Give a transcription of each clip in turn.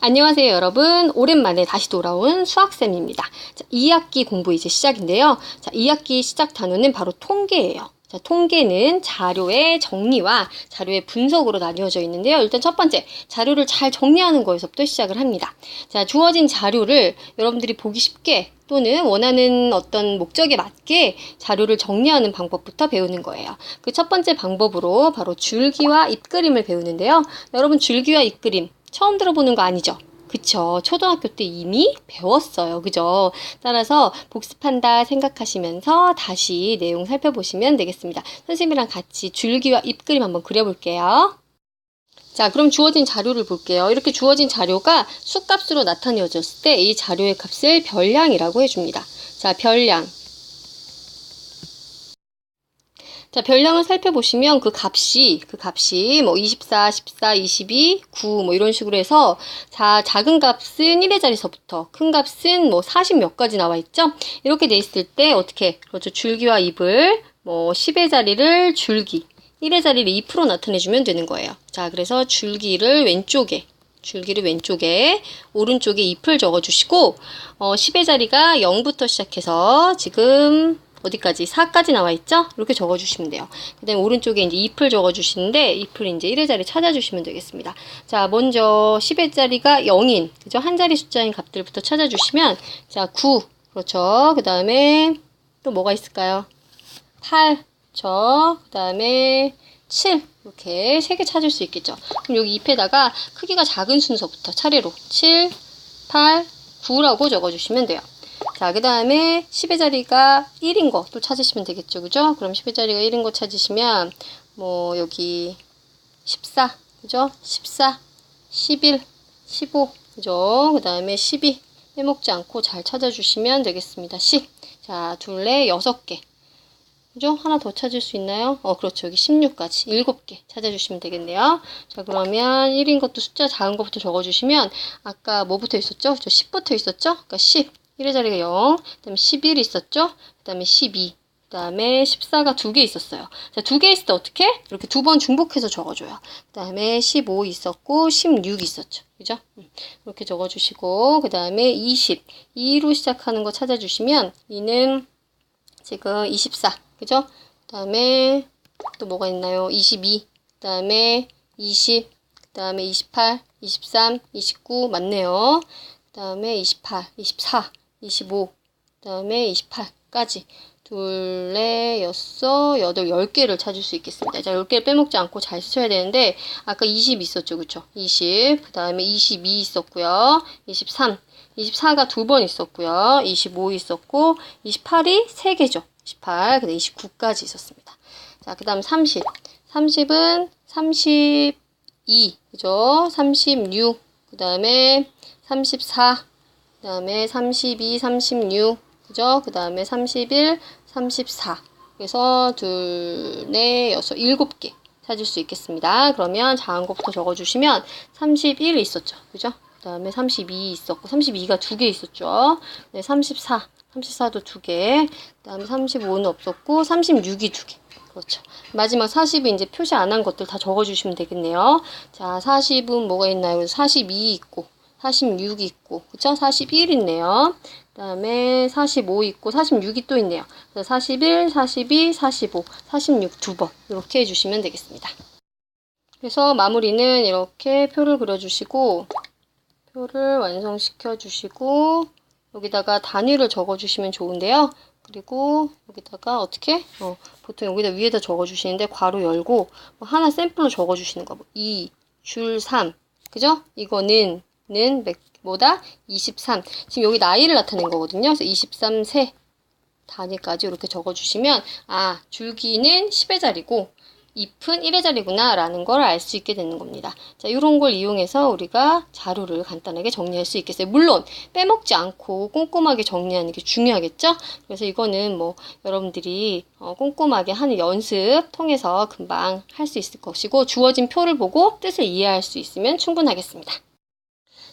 안녕하세요 여러분 오랜만에 다시 돌아온 수학쌤입니다 자, 2학기 공부 이제 시작인데요 자, 2학기 시작 단어는 바로 통계예요 자, 통계는 자료의 정리와 자료의 분석으로 나뉘어져 있는데요. 일단 첫 번째, 자료를 잘 정리하는 거에서부터 시작을 합니다. 자, 주어진 자료를 여러분들이 보기 쉽게 또는 원하는 어떤 목적에 맞게 자료를 정리하는 방법부터 배우는 거예요. 그 첫 번째 방법으로 바로 줄기와 잎그림을 배우는데요. 여러분 줄기와 잎그림 처음 들어보는 거 아니죠? 그쵸. 초등학교 때 이미 배웠어요. 그죠? 따라서 복습한다 생각하시면서 다시 내용 살펴보시면 되겠습니다. 선생님이랑 같이 줄기와 잎그림 한번 그려볼게요. 자, 그럼 주어진 자료를 볼게요. 이렇게 주어진 자료가 수값으로 나타내어졌을 때 이 자료의 값을 별량이라고 해줍니다. 자, 별량. 자, 별량을 살펴보시면 그 값이, 그 값이 뭐 24, 14, 22, 9 뭐 이런 식으로 해서 자, 작은 값은 1의 자리서부터 큰 값은 뭐 40몇 가지 나와 있죠? 이렇게 돼 있을 때 어떻게, 그렇죠. 줄기와 잎을 뭐 10의 자리를 줄기, 1의 자리를 2% 나타내주면 되는 거예요. 자, 그래서 줄기를 왼쪽에, 줄기를 왼쪽에, 오른쪽에 잎을 적어주시고, 어, 10의 자리가 0부터 시작해서 지금 어디까지? 4까지 나와 있죠? 이렇게 적어주시면 돼요. 그 다음에 오른쪽에 이제 잎을 적어주시는데, 잎을 이제 1의 자리 찾아주시면 되겠습니다. 자, 먼저 10의 자리가 0인, 그죠? 한 자리 숫자인 값들부터 찾아주시면, 자, 9. 그렇죠. 그 다음에 또 뭐가 있을까요? 8. 그렇죠. 그 다음에 7. 이렇게 세 개 찾을 수 있겠죠. 그럼 여기 잎에다가 크기가 작은 순서부터 차례로 7, 8, 9라고 적어주시면 돼요. 자, 그 다음에 10의 자리가 1인 거 또 찾으시면 되겠죠. 그죠? 그럼 10의 자리가 1인 거 찾으시면, 뭐, 여기 14, 그죠? 14, 11, 15, 그죠? 그 다음에 12. 빼먹지 않고 잘 찾아주시면 되겠습니다. 10. 자, 둘레 6개. 그죠? 하나 더 찾을 수 있나요? 어, 그렇죠. 여기 16까지. 7개 찾아주시면 되겠네요. 자, 그러면 1인 것도 숫자 작은 것부터 적어주시면, 아까 뭐부터 있었죠? 저 10부터 있었죠? 그러니까 10. 1의 자리가 0. 그 다음에 11 있었죠? 그 다음에 12. 그 다음에 14가 두 개 있었어요. 자, 두 개 있을 때 어떻게? 이렇게 두 번 중복해서 적어줘요. 그 다음에 15 있었고, 16 있었죠. 그죠? 음, 이렇게 적어주시고, 그 다음에 20. 2로 시작하는 거 찾아주시면, 이는 지금 24. 그죠? 그 다음에 또 뭐가 있나요? 22. 그 다음에 20. 그 다음에 28, 23, 29. 맞네요. 그 다음에 28, 24, 25. 그 다음에 28까지. 둘, 넷, 여섯, 여덟, 열 개를 찾을 수 있겠습니다. 자, 열 개를 빼먹지 않고 잘 쓰셔야 되는데, 아까 20 있었죠. 그쵸? 20. 그 다음에 22 있었고요. 23. 24가 두 번 있었고요. 25 있었고, 28이 세 개죠. 18, 그 다음 29까지 있었습니다. 자, 그 다음 30. 30은 32, 그죠? 36, 그 다음에 34, 그 다음에 32, 36, 그죠? 그 다음에 31, 34. 그래서 둘, 넷, 여섯, 일곱 개 찾을 수 있겠습니다. 그러면 작은 것부터 적어주시면 31 있었죠. 그죠? 그 다음에 32 있었고, 32가 두 개 있었죠. 네, 34. 34도 두 개, 그 다음에 35는 없었고, 36이 두 개. 그렇죠. 마지막 40이 이제 표시 안 한 것들 다 적어주시면 되겠네요. 자, 40은 뭐가 있나요? 42 있고, 46 있고, 그쵸? 41 있네요. 그 다음에 45 있고, 46이 또 있네요. 그래서 41, 42, 45, 46 두 번. 이렇게 해주시면 되겠습니다. 그래서 마무리는 이렇게 표를 그려주시고, 표를 완성시켜 주시고, 여기다가 단위를 적어주시면 좋은데요. 그리고 여기다가 어떻게? 어, 보통 여기다 위에다 적어주시는데 괄호 열고 뭐 하나 샘플로 적어주시는 거. 2, 줄 3. 그죠? 이거는 는 뭐다? 23. 지금 여기 나이를 나타낸 거거든요. 그래서 23세 단위까지 이렇게 적어주시면 아 줄기는 10의 자리고 잎은 1의 자리구나 라는 걸 알 수 있게 되는 겁니다. 자, 이런 걸 이용해서 우리가 자료를 간단하게 정리할 수 있겠어요. 물론 빼먹지 않고 꼼꼼하게 정리하는 게 중요하겠죠? 그래서 이거는 뭐 여러분들이 어, 꼼꼼하게 하는 연습 통해서 금방 할 수 있을 것이고 주어진 표를 보고 뜻을 이해할 수 있으면 충분하겠습니다.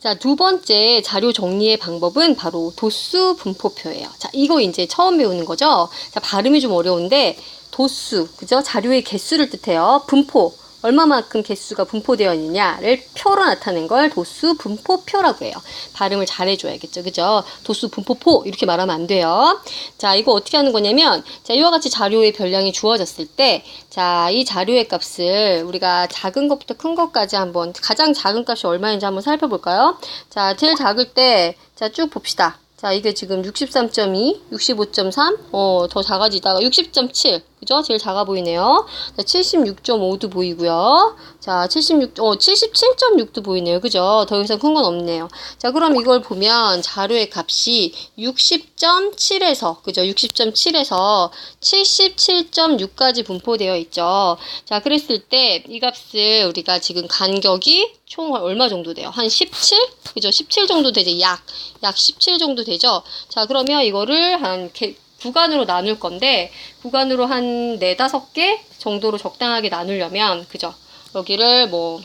자, 두 번째 자료 정리의 방법은 바로 도수 분포표예요. 자, 이거 이제 처음 배우는 거죠? 자, 발음이 좀 어려운데 도수, 그죠? 자료의 개수를 뜻해요. 분포, 얼마만큼 개수가 분포되어 있느냐를 표로 나타낸 걸 도수 분포표라고 해요. 발음을 잘 해줘야겠죠. 그죠? 도수 분포포 이렇게 말하면 안 돼요. 자, 이거 어떻게 하는 거냐면 자, 이와 같이 자료의 별량이 주어졌을 때 자, 이 자료의 값을 우리가 작은 것부터 큰 것까지 한번 가장 작은 값이 얼마인지 한번 살펴볼까요? 자, 제일 작을 때 자, 쭉 봅시다. 자, 이게 지금 63.2, 65.3, 어, 더 작아지다가 60.7, 그죠? 제일 작아 보이네요. 자, 76.5도 보이고요. 자, 76, 어, 77.6도 보이네요. 그죠? 더 이상 큰 건 없네요. 자, 그럼 이걸 보면 자료의 값이 60.7에서, 그죠? 60.7에서 77.6까지 분포되어 있죠. 자, 그랬을 때 이 값을 우리가 지금 간격이 총 얼마 정도 돼요? 한 17? 그죠? 17 정도 되죠? 약. 약 17 정도 되죠? 자, 그러면 이거를 한 개, 구간으로 나눌 건데, 구간으로 한 네다섯 개 정도로 적당하게 나누려면, 그죠? 여기를 뭐,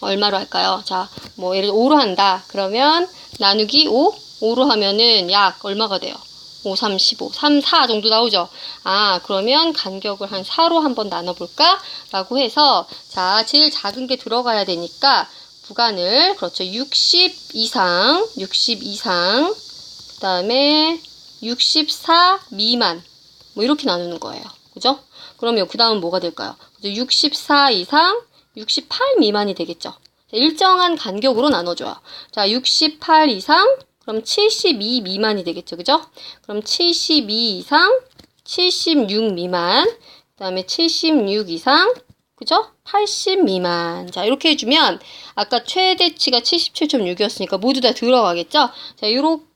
얼마로 할까요? 자, 뭐, 예를 들어 5로 한다. 그러면 나누기 5? 5로 하면은 약 얼마가 돼요? 5, 3, 15, 3, 4 정도 나오죠? 아, 그러면 간격을 한 4로 한번 나눠볼까? 라고 해서, 자, 제일 작은 게 들어가야 되니까, 구간을, 그렇죠. 60 이상, 60 이상, 그 다음에 64 미만, 뭐 이렇게 나누는 거예요. 그죠? 그러면 그 다음 뭐가 될까요? 64 이상, 68 미만이 되겠죠. 자, 일정한 간격으로 나눠줘요. 자, 68 이상, 그럼 72 미만이 되겠죠. 그죠? 그럼 72 이상, 76 미만, 그 다음에 76 이상, 그죠? 80 미만. 자, 이렇게 해주면, 아까 최대치가 77.6이었으니까 모두 다 들어가겠죠? 자, 이렇게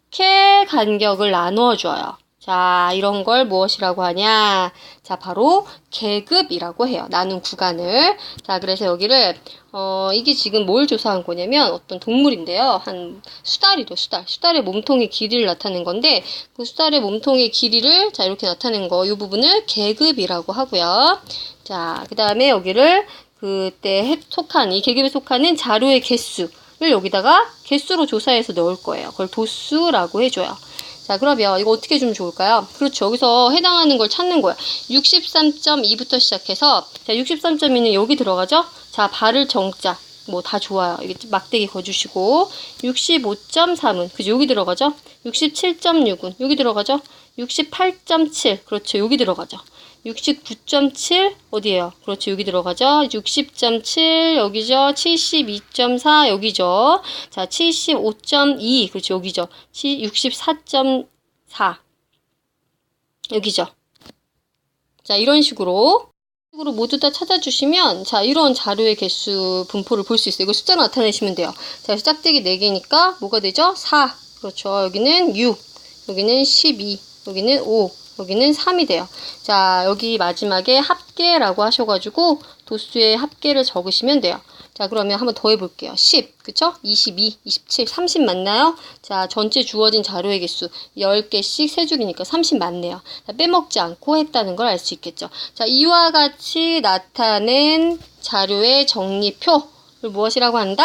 간격을 나누어 줘요. 자, 이런 걸 무엇이라고 하냐? 자, 바로 계급이라고 해요. 나눈 구간을. 자, 그래서 여기를, 어, 이게 지금 뭘 조사한 거냐면 어떤 동물인데요. 한 수달이죠, 수달. 수달의 몸통의 길이를 나타낸 건데, 그 수달의 몸통의 길이를, 자, 이렇게 나타낸 거, 이 부분을 계급이라고 하고요. 자, 그 다음에 여기를 그때 속한, 이 계급에 속하는 자료의 개수 를 여기다가 개수로 조사해서 넣을 거예요. 그걸 도수라고 해줘요. 자, 그러면 이거 어떻게 주면 좋을까요? 그렇죠. 여기서 해당하는 걸 찾는 거야. 63.2부터 시작해서, 자, 63.2는 여기 들어가죠? 자, 발을 정자. 뭐 다 좋아요. 이게 막대기 거주시고 65.3은 그죠 여기 들어가죠. 67.6은 여기 들어가죠. 68.7 그렇죠 여기 들어가죠. 69.7 어디에요? 그렇죠 여기 들어가죠. 60.7 여기죠. 72.4 여기죠. 자 75.2 그렇죠 여기죠. 64.4 여기죠. 자 이런 식으로 식으로 모두 다 찾아주시면 자 이런 자료의 개수 분포를 볼 수 있어요. 이거 숫자로 나타내시면 돼요. 자 그래서 짝대기 4개니까 뭐가 되죠? 4 그렇죠. 여기는 6 여기는 12 여기는 5 여기는 3이 돼요. 자 여기 마지막에 합계라고 하셔가지고 도수의 합계를 적으시면 돼요. 자 그러면 한번 더 해볼게요. 10 그쵸? 22, 27, 30 맞나요? 자 전체 주어진 자료의 개수 10개씩 세 줄이니까 30 맞네요. 자, 빼먹지 않고 했다는 걸 알 수 있겠죠. 자 이와 같이 나타낸 자료의 정리표를 무엇이라고 한다?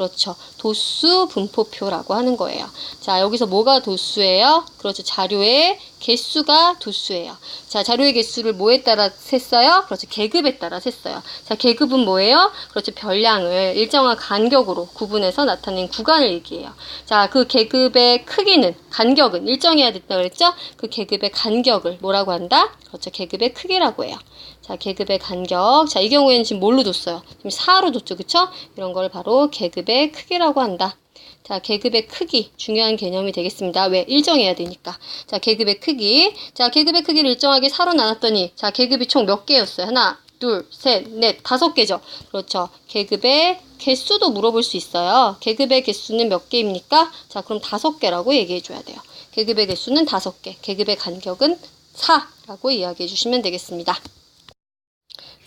그렇죠. 도수 분포표라고 하는 거예요. 자, 여기서 뭐가 도수예요? 그렇죠. 자료의 개수가 도수예요. 자, 자료의 개수를 뭐에 따라 셌어요? 그렇죠. 계급에 따라 셌어요. 자, 계급은 뭐예요? 그렇죠. 별량을 일정한 간격으로 구분해서 나타낸 구간을 얘기해요. 자, 그 계급의 크기는, 간격은 일정해야 됐다 그랬죠? 그 계급의 간격을 뭐라고 한다? 그렇죠. 계급의 크기라고 해요. 자, 계급의 간격. 자, 이 경우에는 지금 뭘로 뒀어요? 지금 4로 뒀죠. 그쵸? 이런 걸 바로 계급의 크기라고 한다. 자, 계급의 크기. 중요한 개념이 되겠습니다. 왜? 일정해야 되니까. 자, 계급의 크기. 자, 계급의 크기를 일정하게 4로 나눴더니, 자, 계급이 총 몇 개였어요? 하나, 둘, 셋, 넷, 다섯 개죠. 그렇죠. 계급의 개수도 물어볼 수 있어요. 계급의 개수는 몇 개입니까? 자, 그럼 다섯 개라고 얘기해 줘야 돼요. 계급의 개수는 다섯 개. 계급의 간격은 4라고 이야기해 주시면 되겠습니다.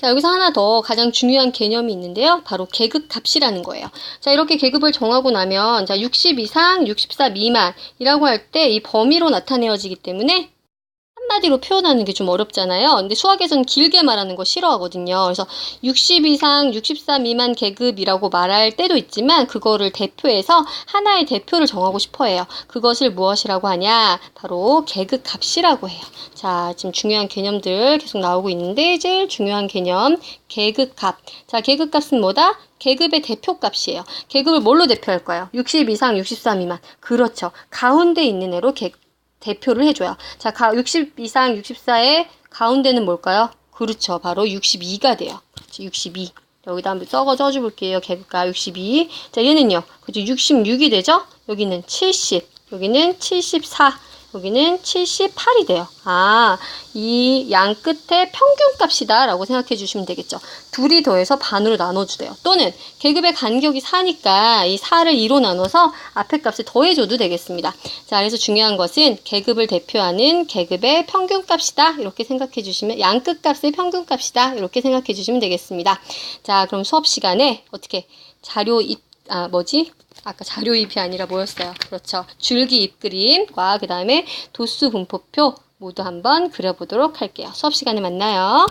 자, 여기서 하나 더 가장 중요한 개념이 있는데요. 바로 계급 값이라는 거예요. 자, 이렇게 계급을 정하고 나면, 자, 60 이상, 64 미만이라고 할 때 이 범위로 나타내어지기 때문에 한마디로 표현하는 게 좀 어렵잖아요. 근데 수학에서는 길게 말하는 거 싫어하거든요. 그래서 60 이상, 64 미만 계급이라고 말할 때도 있지만 그거를 대표해서 하나의 대표를 정하고 싶어 해요. 그것을 무엇이라고 하냐? 바로 계급 값이라고 해요. 자, 지금 중요한 개념들 계속 나오고 있는데 제일 중요한 개념 계급 값. 자, 계급 값은 뭐다? 계급의 대표 값이에요. 계급을 뭘로 대표할까요? 60 이상, 64 미만. 그렇죠. 가운데 있는 애로 계, 대표를 해줘요. 자, 가, 60 이상, 64의 가운데는 뭘까요? 그렇죠. 바로 62가 돼요. 그렇죠. 62. 여기다 한번 썩어 쪄줘볼게요. 계급가 62. 자, 얘는요. 그죠. 66이 되죠? 여기는 70. 여기는 74. 여기는 78이 돼요. 아, 이 양 끝에 평균 값이다 라고 생각해 주시면 되겠죠. 둘이 더해서 반으로 나눠주대요. 또는 계급의 간격이 4니까 이 4를 2로 나눠서 앞에 값을 더해줘도 되겠습니다. 자, 그래서 중요한 것은 계급을 대표하는 계급의 평균 값이다. 이렇게 생각해 주시면, 양 끝 값의 평균 값이다. 이렇게 생각해 주시면 되겠습니다. 자, 그럼 수업 시간에 어떻게 자료 입, 아, 뭐지? 아까 자료 입이 아니라 뭐였어요? 그렇죠. 줄기 잎 그림과 그 다음에 도수 분포표 모두 한번 그려보도록 할게요. 수업 시간에 만나요.